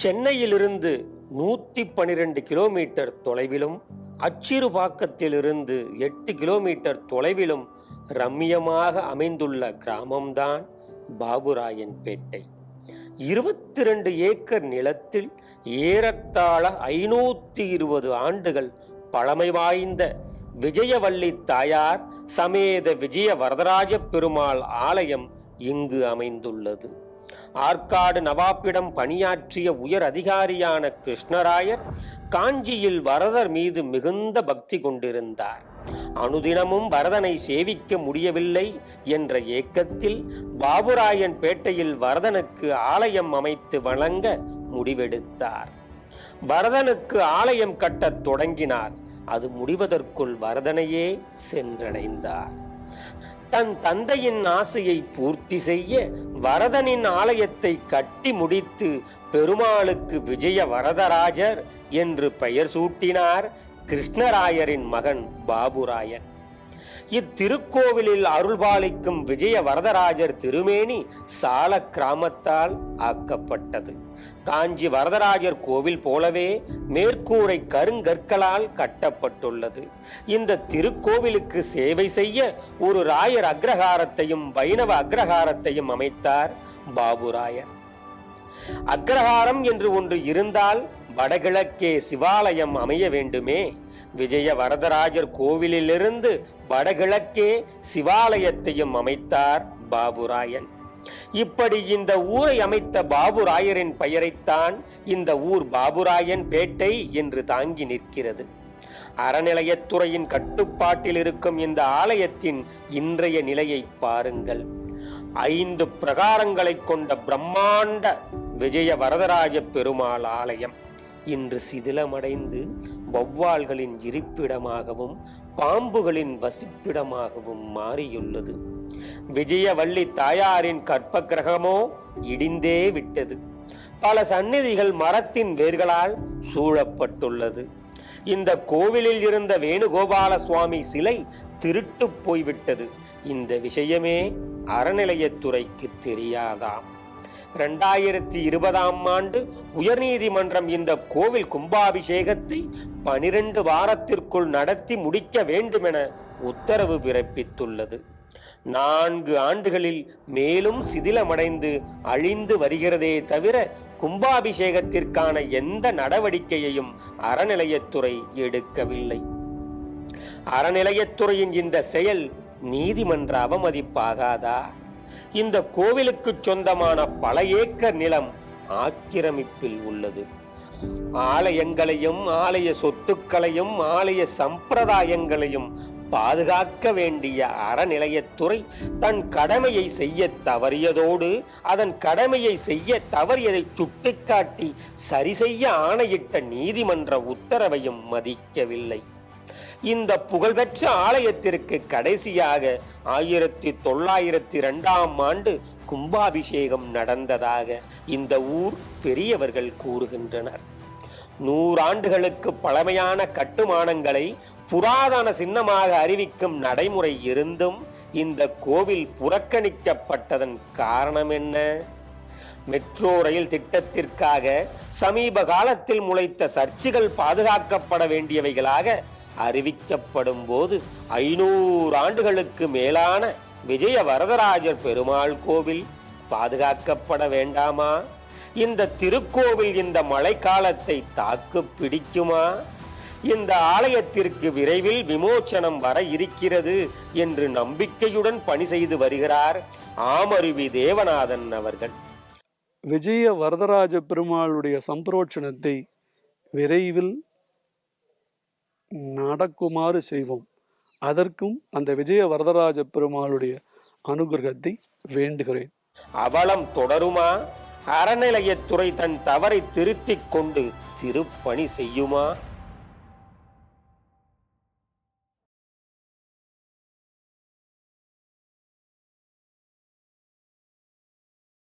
சென்னையிலிருந்து நூத்தி பனிரெண்டு கிலோமீட்டர் தொலைவிலும் அச்சிறுபாக்கத்திலிருந்து எட்டு கிலோமீட்டர் தொலைவிலும் ரம்மியமாக அமைந்துள்ள கிராமம்தான் பாபுராயன்பேட்டை. இருபத்தி ரெண்டு ஏக்கர் நிலத்தில் ஏறத்தாழ ஐநூத்தி இருபது ஆண்டுகள் பழமை வாய்ந்த விஜயவள்ளி தாயார் சமேத விஜய வரதராஜ பெருமாள் ஆலயம் இங்கு அமைந்துள்ளது. ஆற்காடு நவாப்பிடம் பணியாற்றிய உயர் அதிகாரியான கிருஷ்ணராயர் காஞ்சியில் வரதர் மீது மிகுந்த பக்தி கொண்டிருந்தார். அனுதினமும் வரதனை சேவிக்க முடியவில்லை என்ற ஏக்கத்தில் பாபுராயன் பேட்டையில் வரதனுக்கு ஆலயம் அமைத்து வழங்க முடிவெடுத்தார். வரதனுக்கு ஆலயம் கட்டத் தொடங்கினார். அது முடிவதற்குள் வரதனையே சென்றடைந்தார். தன் தந்தையின் ஆசையை பூர்த்தி செய்ய வரதனின் ஆலயத்தை கட்டி முடித்து பெருமாளுக்கு விஜய வரதராஜர் என்று பெயர் சூட்டினார் கிருஷ்ணராயரின் மகன் பாபுராயன். இத்திருக்கோவிலில் அருள்பாலிக்கும் விஜய வரதராஜர் திருமேனி சால கிராமத்தால் ஆக்கப்பட்டது. காஞ்சி வரதராஜர் கோவில் போலவே மேற்கூரை கருங்கற்களால் கட்டப்பட்டுள்ளது. இந்த திருக்கோவிலுக்கு சேவை செய்ய ஒரு ராயர் அக்ரஹாரத்தையும் வைணவ அக்ரஹாரத்தையும் அமைத்தார் பாபுராயர். அக்ரஹாரம் என்று ஒன்று இருந்தால் வடகிழக்கே சிவாலயம் அமைய வேண்டுமே. விஜய வரதராஜர் கோவிலிலிருந்து வடகிழக்கே சிவாலயத்தையும் அமைத்தார் பாபுராயன். இப்படி இந்த ஊரை அமைத்த பாபுராயரின் பெயரைத்தான் இந்த ஊர் பாபுராயன் பேட்டை என்று தாங்கி நிற்கிறது. அறநிலையத்துறையின் கட்டுப்பாட்டில் இருக்கும் இந்த ஆலயத்தின் இன்றைய நிலையை பாருங்கள். ஐந்து பிரகாரங்களை கொண்ட பிரம்மாண்ட விஜய வரதராஜ பெருமாள் ஆலயம். இன்று சிதிலமடைந்து வௌவால்களின் இருப்பிடமாகவும் பாம்புகளின் வசிப்பிடமாகவும் மாறியுள்ளது. விஜயவள்ளி தாயாரின் கற்ப கிரகமோ இடிந்தே விட்டது. பல சந்நிதிகள் மரத்தின் வேர்களால் சூழப்பட்டுள்ளது. இந்த கோவிலில் இருந்த வேணுகோபால சுவாமி சிலை திருட்டு போய்விட்டது. இந்த விஷயமே அறநிலையத்துறைக்கு தெரியாதாம். இரண்டாயிரத்தி இருபதாம் ஆண்டு உயர்நீதிமன்றம் இந்த கோவில் கும்பாபிஷேகத்தை பனிரெண்டு வாரத்திற்குள் நடத்தி முடிக்க வேண்டுமென உத்தரவு பிறப்பித்துள்ளது. நான்கு ஆண்டுகளில் மேலும் சிதிலமடைந்து அழிந்து வருகிறதே தவிர கும்பாபிஷேகத்திற்கான எந்த நடவடிக்கையையும் அறநிலையத்துறை எடுக்கவில்லை. அறநிலையத்துறையின் இந்த செயல் நீதிமன்ற அவமதிப்பாகாதா? இந்த கோவிலுக்கு சொந்தமான பல ஏக்கர் நிலம் ஆக்கிரமிப்பில் உள்ளது. ஆலயங்களையும் ஆலய சொத்துக்களையும் ஆலய சம்பிரதாயங்களையும் பாதுகாக்க வேண்டிய அறநிலையத்துறை தன் கடமையை செய்ய தவறியதோடு அதன் கடமையை செய்ய தவறியதை சுட்டிக்காட்டி சரி செய்ய ஆணையிட்ட நீதிமன்ற உத்தரவையும் மதிக்கவில்லை. இந்த புகழ்பெற்ற ஆலயத்திற்கு கடைசியாக ஆயிரத்தி தொள்ளாயிரத்தி இரண்டாம் ஆண்டு கும்பாபிஷேகம் நடந்ததாக இந்த ஊர் பெரியவர்கள் கூறுகின்றனர். நூறாண்டுகளுக்கு பழமையான கட்டுமானங்களை புராதன சின்னமாக அறிவிக்கும் நடைமுறை இருந்தும் இந்த கோவில் புறக்கணிக்கப்பட்டதன் காரணம் என்ன? மெட்ரோ ரயில் திட்டத்திற்காக சமீப காலத்தில் முளைத்த சர்ச்சுகள் பாதுகாக்கப்பட வேண்டியவைகளாக அறிவிக்கப்படும் போது ஐநூறு ஆண்டுகளுக்கு மேலான விஜய வரதராஜர் பெருமாள் கோவில் பாதுகாக்கப்பட வேண்டாமா? இந்த திருக்கோவில் இந்த மழைக்காலத்தை தாக்கு பிடிக்குமா? இந்த ஆலயத்திற்கு விரைவில் விமோச்சனம் வர இருக்கிறது என்று நம்பிக்கையுடன் பணி செய்து வருகிறார் ஆமருவி தேவநாதன் அவர்கள். விஜய வரதராஜ பெருமாளுடைய சம்பிரோட்சணத்தை விரைவில் நடக்குமாறு செய்வோம். அதற்கும் அந்த விஜய வரதராஜ பெருமாளுடைய அனுகிரகத்தை வேண்டுகிறேன். அவலம் தொடருமா? அறநிலையத்துறை தன் தவறை திருத்திக் கொண்டு திருப்பணி செய்யுமா?